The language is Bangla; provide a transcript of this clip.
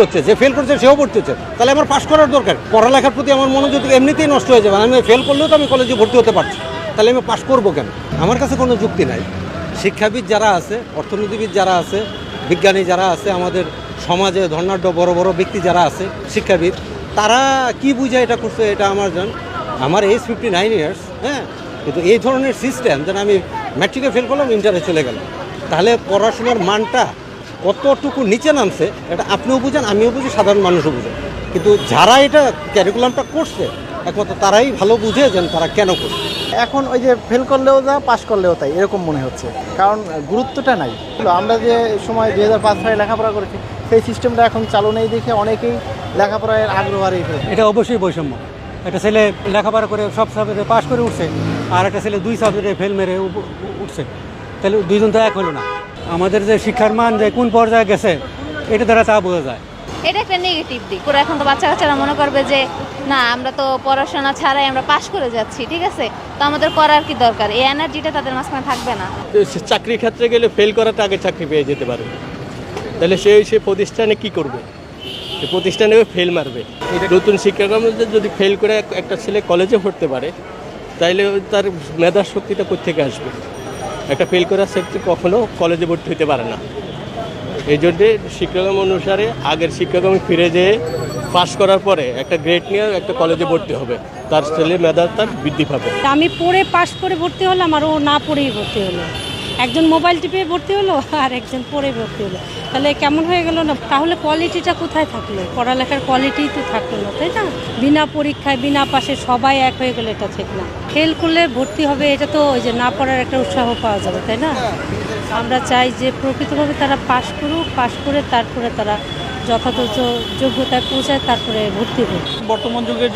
ভর্তি হচ্ছে, যে ফেল করছে সেও ভর্তি হচ্ছে। তাহলে আমার পাশ করার দরকার। পড়ালেখার প্রতি আমার মনোযোগ এমনিতেই নষ্ট হয়ে যাবে। আমি ফেল করলেও তো আমি কলেজে ভর্তি হতে পারছি। তাহলে আমি পাশ করব কেন? আমার কাছে কোনো যুক্তি নাই। শিক্ষাবিদ যারা আছে, অর্থনীতিবিদ যারা আছে, বিজ্ঞানী যারা আছে, আমাদের সমাজে ধর্নাঢ্য বড় বড় ব্যক্তি যারা আছে, শিক্ষাবিদ, তারা কি বুঝে এটা করছে এটা আমার জান আমার এজ ফিফটি নাইন ইয়ার্স হ্যাঁ? কিন্তু এই ধরনের সিস্টেম যেন আমি ম্যাট্রিকে ফেল করলাম ইন্টারে চলে গেলাম। তাহলে পড়াশোনার মানটা কতটুকু নিচে নামছে এটা আপনিও বুঝেন আমিও বুঝি সাধারণ মানুষও বুঝেন। কিন্তু যারা এটা ক্যারিকুলামটা করছে একমাত্র তারাই ভালো বুঝে যেন তারা কেন করছে। এখন ওই যে ফেল করলেও যা পাস করলেও তাই এরকম মনে হচ্ছে। কারণ গুরুত্বটা নাই। আমরা যে সময় দুই হাজার পাঁচ সালে লেখাপড়া করেছি সেই সিস্টেমটা এখন চালু নেই দেখে অনেকেই লেখাপড়ায় আগ্রহ হারিয়ে ফেলেছে। এটা অবশ্যই বৈষম্য। একটা ছেলে লেখাপড়া করে সব সাবজেক্টে পাশ করে উঠছে আর একটা ছেলে দুই সাবজেক্টে ফেল মেরে উঠছে। তাহলে দুইজন তো এক হলো না। আমাদের যে শিক্ষার মান যে কোন পর্যায়ে গেছে এটা দ্বারা তা বোঝা যায়। এটা একটা নেগেটিভ দিক। পুরো এখন তো বাচ্চা কাচ্চারা মনে করবে যে না আমরা তো পড়াশোনা ছাড়াই আমরা পাশ করে যাচ্ছি ঠিক আছে? তো আমাদের করার কি দরকার? এই এনার্জিটা তাদের মাঝখানে থাকবে না। সে চাকরির ক্ষেত্রে গেলে ফেল করাটা আগে চাকরি পেয়ে যেতে পারে। তাহলে সে সে প্রতিষ্ঠানে কি করবে? সে প্রতিষ্ঠানে ফেল মারবে। নতুন শিক্ষাক্রমে যদি ফেল করে একটা ছেলে কলেজে পড়তে পারে তাইলে তার মেধার শক্তিটা কোথেকে আসবে? একটা ফেল করার সেক্ষেত্রে কখনো কলেজে ভর্তি হতে পারে না। এই জন্যে শিক্ষাক্রম অনুসারে আগের শিক্ষাক্রমে ফিরে যেয়ে পাশ করার পরে একটা গ্রেড নিয়ে একটা কলেজে ভর্তি হবে। তার ছেলে মেধা তার বৃদ্ধি পাবে। আমি পড়ে পাশ করে ভর্তি হলাম আর ও না পড়েই ভর্তি হলো। একজন মোবাইল টিপে ভর্তি হলো আর একজন পড়ে ভর্তি হলো। তাহলে কেমন হয়ে গেল না? তাহলে কোয়ালিটিটা কোথায় থাকল? পড়ালেখার কোয়ালিটি তো থাকল না, তাই না? বিনা পরীক্ষায়, বিনা পাশে সবাই এক হয়ে গেলে এটা ঠিক না। ফেল করলে ভর্তি হবে, এটা তো ওই যে না পড়ার একটা উৎসাহ পাওয়া যাবে, তাই না? আমরা চাই যে প্রকৃতভাবে তারা পাশ করুক, পাশ করে তারপরে তারা যথাযথ যোগ্যতায় পৌঁছায়, তারপরে ভর্তি হোক। বর্তমান যুগে